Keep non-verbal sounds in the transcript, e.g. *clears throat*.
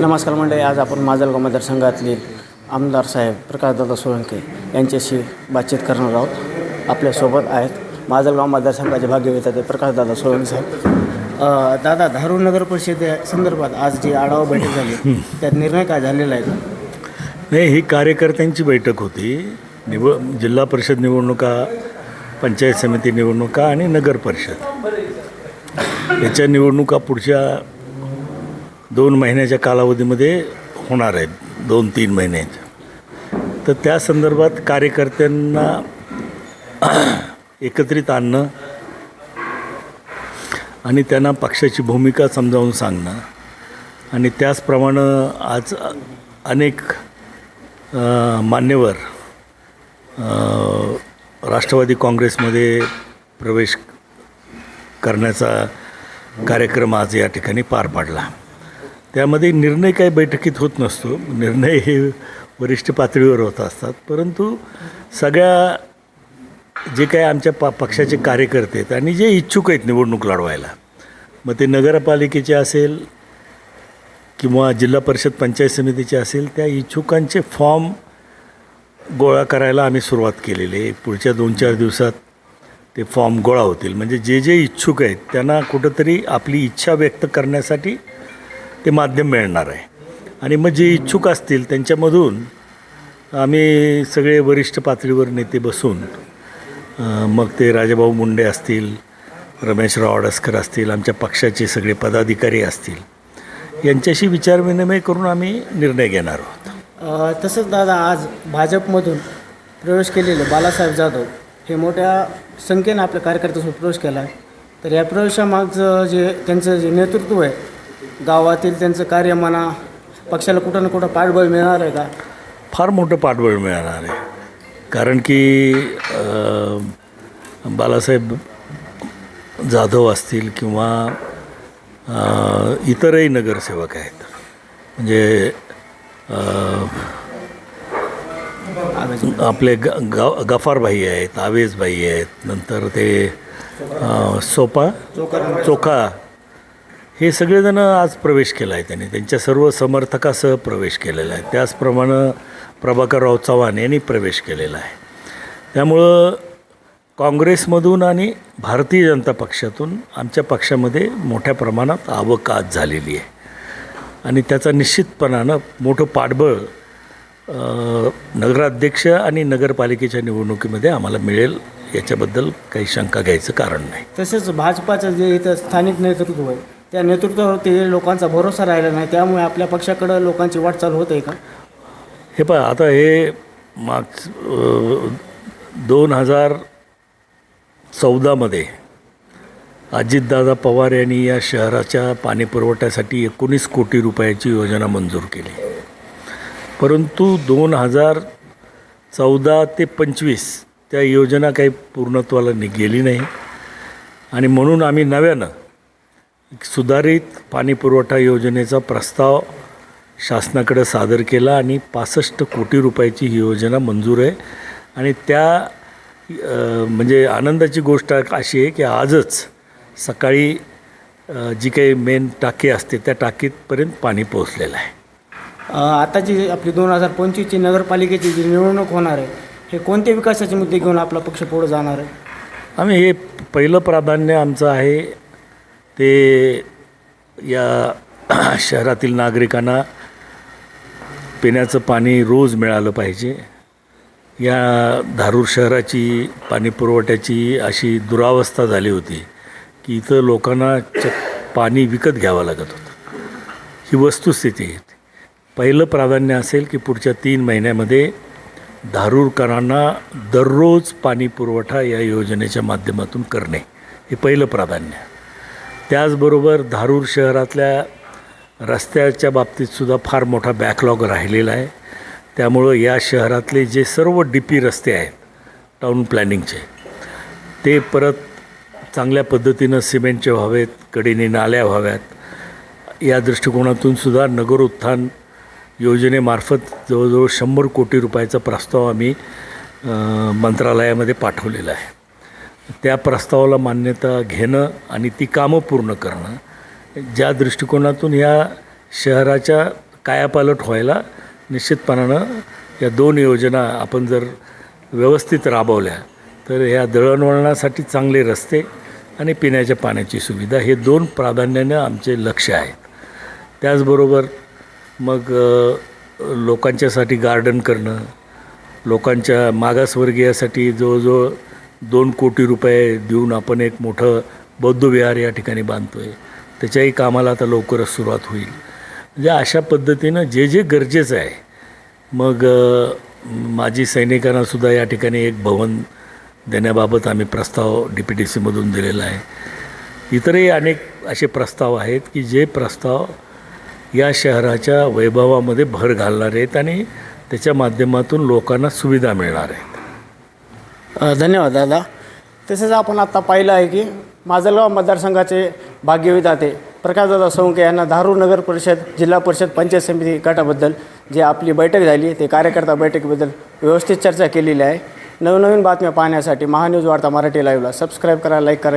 नमस्कार मंडळी आज आपण माजलगाव मतदारसंघातले आमदार साहेब प्रकाशदादा सोळंके यांच्याशी बातचीत करणार आहोत. आपल्यासोबत आहेत माजलगाव मतदारसंघाचे भाग्यविता ते प्रकाशदादा सोळंके साहेब. दादा धारूर नगर परिषदे संदर्भात आज जी आढावा बैठक झाली त्यात निर्णय काय झालेला आहे? का नाही ही कार्यकर्त्यांची बैठक होती. निव जिल्हा परिषद निवडणुका पंचायत समिती निवडणुका आणि नगर परिषद. याच्या निवडणुका पुढच्या दोन महिन्याच्या कालावधीमध्ये होणार आहेत दोन तीन महिन्याच्या. तर त्या संदर्भात कार्यकर्त्यांना एकत्रित आणणं आणि त्यांना पक्षाची भूमिका समजावून सांगणं आणि त्याचप्रमाणे आज अनेक मान्यवर राष्ट्रवादी काँग्रेसमध्ये प्रवेश करण्याचा कार्यक्रम आज या ठिकाणी पार पाडला. त्यामध्ये निर्णय काही बैठकीत होत नसतो. निर्णय हे वरिष्ठ पातळीवर होत असतात. परंतु सगळ्या जे काय आमच्या पा पक्षाचे कार्यकर्ते आहेत आणि जे इच्छुक आहेत निवडणूक लढवायला मग ते नगरपालिकेचे असेल किंवा जिल्हा परिषद पंचायत समितीचे असेल त्या इच्छुकांचे फॉर्म गोळा करायला आम्ही सुरुवात केलेली आहे. पुढच्या दोन चार दिवसात ते फॉर्म गोळा होतील. म्हणजे जे जे इच्छुक आहेत त्यांना कुठंतरी आपली इच्छा व्यक्त करण्यासाठी ते माध्यम मिळणार आहे. आणि मग जे इच्छुक असतील त्यांच्यामधून आम्ही सगळे वरिष्ठ पातळीवर नेते बसून मग ते राजाभाऊ मुंडे असतील रमेशराव अडसकर असतील आमच्या पक्षाचे सगळे पदाधिकारी असतील यांच्याशी विचारविनिमय करून आम्ही निर्णय घेणार आहोत. तसंच दादा आज भाजपमधून प्रवेश केलेले बालासाहेब जाधव हे मोठ्या संख्येनं आपल्या कार्यकर्त्यासोबत प्रवेश केला आहे तर या प्रवेशामागचं जे त्यांचं जे नेतृत्व आहे गावातील त्यांचं कार्य म्हणा पक्षाला कुठं ना कुठं पाठबळ मिळणार आहे का? फार मोठं पाठबळ मिळणार आहे. कारण की बालासाहेब जाधव असतील किंवा इतरही नगरसेवक आहेत. म्हणजे आपले ग गा गफारभाई आहेत आवेजभाई आहेत नंतर ते सोपा चोखा हे सगळेजण आज प्रवेश केला आहे त्यांनी. त्यांच्या सर्व समर्थकासह प्रवेश केलेला आहे. त्याचप्रमाणे प्रभाकरराव चव्हाण यांनी प्रवेश केलेला आहे. त्यामुळं काँग्रेसमधून आणि भारतीय जनता पक्षातून आमच्या पक्षामध्ये मोठ्या प्रमाणात आवक आज झालेली आहे. आणि त्याचा निश्चितपणानं मोठं पाठबळ नगराध्यक्ष आणि नगरपालिकेच्या निवडणुकीमध्ये आम्हाला मिळेल याच्याबद्दल काही शंका घ्यायचं कारण नाही. तसेच भाजपाचं जे इथं स्थानिक नेतृत्व आहे त्या नेतृत्वावरती लोकांचा भरोसा राहिला नाही त्यामुळे आपल्या पक्षाकडं लोकांची वाटचाल होत आहे का? हे पहा आता हे माग दोन हजार चौदामध्ये अजितदादा पवार यांनी या शहराच्या पाणीपुरवठ्यासाठी एकोणीस कोटी रुपयाची योजना मंजूर केली. परंतु दोन हजार चौदा ते पंचवीस त्या योजना काही पूर्णत्वाला नि गेली नाही. आणि म्हणून आम्ही नव्यानं सुधारित पाणी पुरवठा योजनेचा प्रस्ताव शासनाकडे सादर केला आणि पासष्ट कोटी रुपयाची ही योजना मंजूर आहे. आणि त्या म्हणजे आनंदाची गोष्ट अशी आहे की आजच सकाळी जी काही मेन टाकी असते त्या टाकीतपर्यंत पाणी पोहोचलेलं आहे. अ, आता जी आपली दोन हजार पंचवीसची नगरपालिकेची जी निवडणूक होणार आहे हे कोणते विकासाचे मुद्दे घेऊन आपला पक्ष पुढे जाणार आहे? आम्ही हे पहिलं प्राधान्य आमचं आहे ते या *clears throat* शहरातील नागरिकांना पिण्याचं पाणी रोज मिळालं पाहिजे. या धारूर शहराची पाणी पुरवठ्याची अशी दुरावस्था झाली होती की इथं लोकांना च पाणी विकत घ्यावं लागत होतं. ही वस्तुस्थिती आहे. पहिलं प्राधान्य असेल की पुढच्या तीन महिन्यामध्ये धारूरकरांना दररोज पाणी पुरवठा या योजनेच्या माध्यमातून करणे. हे पहिलं प्राधान्य. त्याचबरोबर धारूर शहरातल्या रस्त्याच्या बाबतीतसुद्धा फार मोठा बॅकलॉग राहिलेला आहे. त्यामुळं या शहरातले जे सर्व डी पी रस्ते आहेत टाऊन प्लॅनिंगचे ते परत चांगल्या पद्धतीनं सिमेंटचे व्हावेत कडेने नाल्या व्हाव्यात. या दृष्टिकोनातून सुद्धा नगरोत्थान योजनेमार्फत जवळजवळ शंभर कोटी रुपयाचा प्रस्ताव आम्ही मंत्रालयामध्ये पाठवलेला आहे. त्या प्रस्तावाला मान्यता घेणं आणि ती कामं पूर्ण करणं ज्या दृष्टिकोनातून या शहराच्या कायापालट व्हायला निश्चितपणानं या दोन योजना आपण जर व्यवस्थित राबवल्या तर ह्या दळणवळणासाठी चांगले रस्ते आणि पिण्याच्या पाण्याची सुविधा हे दोन प्राधान्यानं आमचे लक्ष आहेत. त्याचबरोबर मग लोकांच्यासाठी गार्डन करणं लोकांच्या मागासवर्गीयासाठी जवळजवळ दोन कोटी रुपये देऊन आपण एक मोठं बौद्धविहार या ठिकाणी बांधतो आहे त्याच्याही कामाला आता लवकरच सुरुवात होईल. म्हणजे अशा पद्धतीनं जे जे गरजेचं आहे. मग माजी सैनिकांनासुद्धा या ठिकाणी एक भवन देण्याबाबत आम्ही प्रस्ताव डी पी टी सीमधून दिलेला आहे. इतरही अनेक असे प्रस्ताव आहेत की जे प्रस्ताव या शहराच्या वैभवामध्ये भर घालणार आहेत आणि त्याच्या माध्यमातून लोकांना सुविधा मिळणार आहे. धन्यवाद दादा. तसेच आपण आत्ता पाहिलं आहे की माजलगाव मतदारसंघाचे भाग्यविधाते प्रकाशदादा सोंके यांना धारूर नगर परिषद जिल्हा परिषद पंचायत समिती गटाबद्दल जे आपली बैठक झाली ते कार्यकर्ता बैठकीबद्दल व्यवस्थित चर्चा केलेली आहे. नवनवीन बातम्या पाहण्यासाठी महान्यूज वार्ता मराठी लाईव्हला सबस्क्राईब करा लाईक करा